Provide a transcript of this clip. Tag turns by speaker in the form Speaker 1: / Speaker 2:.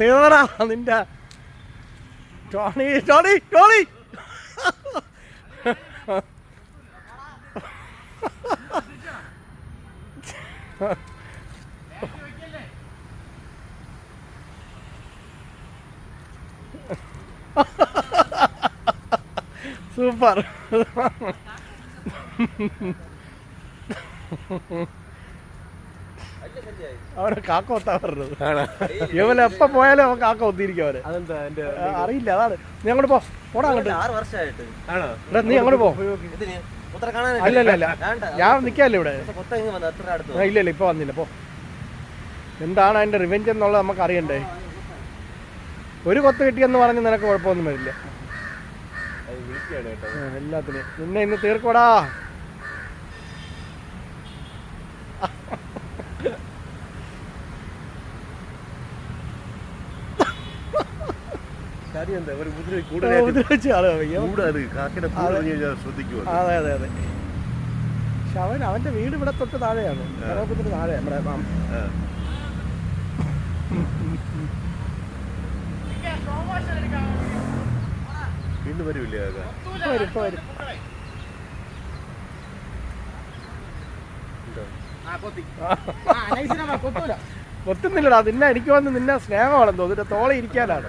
Speaker 1: തീർന്നടാ നിന്റെ. Tony Tony Tony. Super. അവനെ കാക്ക ഒത്താ പറഞ്ഞത്. ഇവൻ എപ്പോ പോയാലും അവൻ കാക്ക ഒത്തിരിക്കും അവന്. അറിയില്ല അതാണ്. നീ അങ്ങോട്ട് പോ. പോടാ അങ്ങോട്ട്.
Speaker 2: ആറ് വർഷമായിട്ട്.
Speaker 3: ആണോ?
Speaker 1: എടാ, നീ അങ്ങോട്ട് പോ.
Speaker 2: ഇതിന് ഉത്തര കാണാൻ
Speaker 1: അല്ല അല്ല അല്ല. ഞാൻ നിൽക്കാല്ലേ ഇവിടെ?
Speaker 2: കൊത്ത ഇങ്ങ് വന്നു അത്ര അടുത്ത്
Speaker 1: ഇല്ല ഇല്ല ഇപ്പൊ വന്നില്ല പോ. എന്താണ് അതിന്റെ റിവെഞ്ച് എന്നുള്ളത് നമുക്ക് അറിയണ്ടേ? ഒരു കൊത്ത് കിട്ടിയെന്ന് പറഞ്ഞ് നിനക്ക് കുഴപ്പമൊന്നും വരില്ല. എല്ലാത്തിനും നിന്നെ ഇന്ന് തീർക്കോടാ അതെ. അതെ അതെ പക്ഷെ അവൻ അവന്റെ വീട് ഇവിടെ തൊട്ട് താഴെയാണ്. കരവപ്പത്തിന് താഴെ നമ്മുടെ മാം.
Speaker 3: വീണ്ടും വരൂല്ലേ
Speaker 1: വരും കൊത്തുന്നില്ലടാ നിന്നെ എനിക്ക് വന്ന് നിന്നെ സ്നേഹമാണെന്ന് തോന്നുന്നു. തോളെ ഇരിക്കാനാണ്.